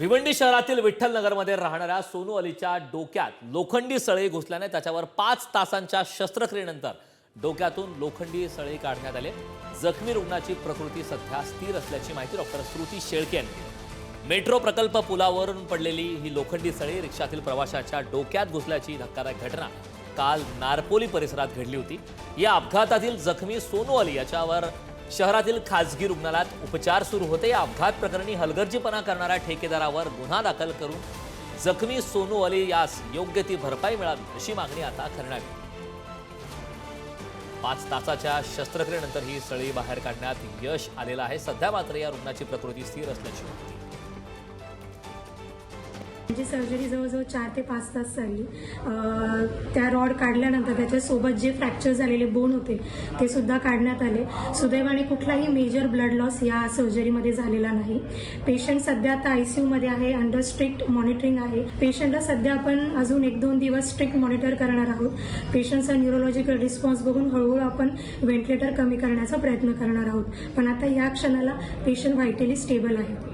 भिवंडी शहरातील विठ्ठलनगरमध्ये राहणाऱ्या सोनू अलीच्या डोक्यात लोखंडी सळई घुसल्याने त्याच्यावर पाच तासांच्या शस्त्रक्रियेनंतर डोक्यातून लोखंडी सळई काढण्यात आले. जखमी रुग्णाची प्रकृती सध्या स्थिर असल्याची माहिती डॉक्टर श्रुती शेळके यांनी दिली. मेट्रो प्रकल्प पुलावरून पडलेली ही लोखंडी सळई रिक्षातील प्रवाशाच्या डोक्यात घुसल्याची धक्कादायक घटना काल नारपोली परिसरात घडली होती. या अपघातातील जखमी सोनू अली याच्यावर शहरातील खासगी रुग्णालयात उपचार सुरू होते. या अपघात प्रकरणी हलगर्जीपणा करणाऱ्या ठेकेदारावर गुन्हा दाखल करून जखमी सोनू अली यास योग्य ती भरपाई मिळावी अशी मागणी आता करण्यात येईल पाच तासाच्या शस्त्रक्रियेनंतर ही सळी बाहेर काढण्यात यश आलेलं आहे. सध्या मात्र या रुग्णाची प्रकृती स्थिर असल्याची माहिती. माझी सर्जरी जवळजवळ चार ते पाच तास चालली. त्या रॉड काढल्यानंतर त्याच्यासोबत जे फ्रॅक्चर झालेले बोन होते ते सुद्धा काढण्यात आले. सुदैवाने कुठलाही मेजर ब्लड लॉस या सर्जरीमध्ये झालेला नाही. पेशंट सध्या आता आयसीयूमध्ये आहे अंडर स्ट्रिक्ट मॉनिटरिंग आहे. पेशंटला सध्या आपण अजून एक दोन दिवस स्ट्रिक्ट मॉनिटर करणार आहोत. पेशंटचा न्यूरोलॉजिकल रिस्पॉन्स बघून हळूहळू आपण व्हेंटिलेटर कमी करण्याचा प्रयत्न करणार आहोत. पण आता या क्षणाला पेशंट व्हायटली स्टेबल आहे.